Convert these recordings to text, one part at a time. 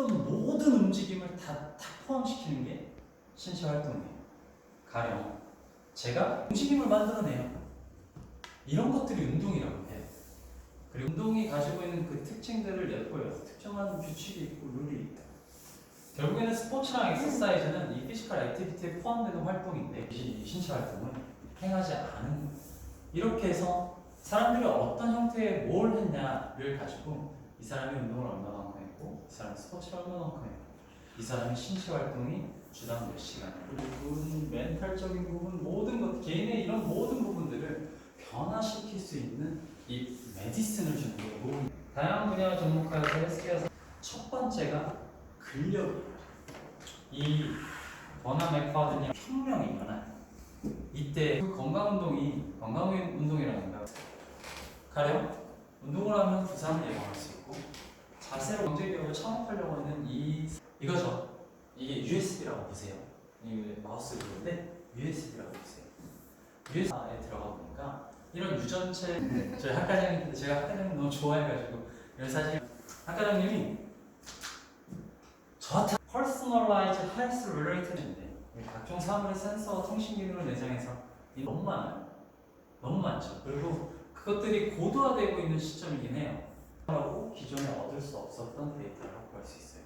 어떤 모든 움직임을 다, 다 포함시키는 게 신체 활동이에요. 가령 제가 움직임을 만들어내요. 이런 것들이 운동이라고 해요. 그리고 운동이 가지고 있는 그 특징들을 엿보여 특정한 규칙이 있고 룰이 있다. 결국에는 스포츠랑 엑서사이즈는 이 피지컬 액티비티에 포함되는 활동인데 이 신체 활동은 행하지 않은 거예요. 이렇게 해서 사람들이 어떤 형태의 뭘 했냐를 가지고 이 사람이 운동을 얼마만큼 했고 이 사람이 스포츠를 얼마만큼 했고 이 사람의 신체 활동이 주당 몇 시간? 그리고 멘탈적인 부분 모든 것 개인의 이런 모든 부분들을 변화시킬 수 있는 이 메디슨을 주는 거고 다양한 분야 접목하여서 헬스케어 첫 번째가 근력이에요. 이 버나 맥파든이 혁명이 일어나요. 이때 그 건강 운동이 건강 운동이라는 거 가령 운동을 하면 부상을 예방할 수 있고 자세로 경제력을 창업하려고 하는 이 이거죠. 이게 USB라고 보세요. 이 마우스 보는데 USB라고 보세요. USB에 들어가 보니까 이런 유전체 저희 학과장님 제가 학과장님 너무 좋아해가지고 이런 사실 학과장님이 저한테 personalized health related인데 각종 사물의 센서와 통신 기능을 내장해서 이 너무 많아요. 너무 많죠. 그리고 그것들이 고도화되고 있는 시점이긴 해요. 라고 기존에 얻을 수 없었던 데이터를 확보할 수 있어요.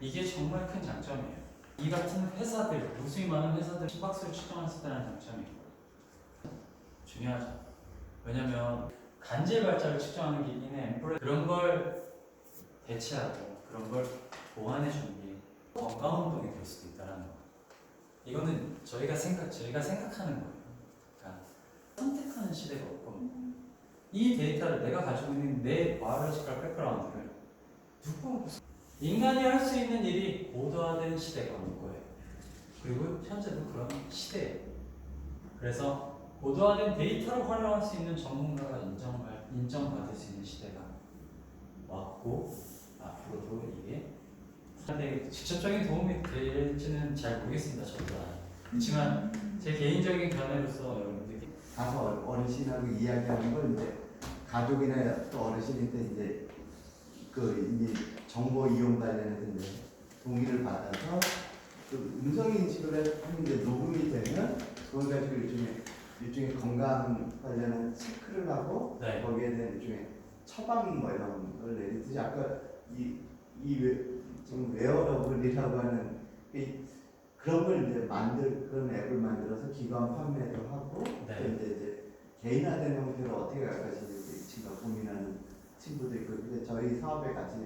이게 정말 큰 장점이에요. 이 같은 회사들, 무수히 많은 회사들 심박수를 측정할 수 있다는 장점이 있고 중요하죠. 왜냐면 간질 발자를 측정하는 기기는 앰플 그런 걸 대체하고 그런 걸 보완해 주는 게 건강 운동이 될 수도 있다는 거. 이거는 저희가 생각 저희가 생각하는 거예요. 선택하는 시대가 없고 이 데이터를 내가 가지고 있는 내 바이올로지컬 백그라운드를 누구 인간이 할 수 있는 일이 고도화된 시대가 올 거예요. 그리고 현재도 그런 시대예요. 그래서 고도화된 데이터를 활용할 수 있는 전문가가 인정받, 인정받을 수 있는 시대가 왔고 앞으로도 이게 사람들에게 직접적인 도움이 될지는 잘 모르겠습니다. 저도 그렇지만 제 개인적인 견해로서 여러분들께 가서 어르신하고 이야기하는 걸 이제 가족이나 또 어르신한테 이제 그 이제 정보 이용 관련해서 이제 동의를 받아서 그 음성 인식을 하면 이제 녹음이 되면 그걸 가지고 일종의 일종의 건강 관련한 체크를 하고 네. 거기에 대한 일종의 처방 뭐 이런 걸 내리듯이 아까 이이 지금 웨어러블이라고 하는 이 그런 걸 이제 만들 그런 앱을 만들어서 기관 판매도 하고 네. 또 이제, 이제 개인화된 형태로 어떻게 갈 것인지 지금 고민하는 친구도 있고 근데 저희 사업에 같이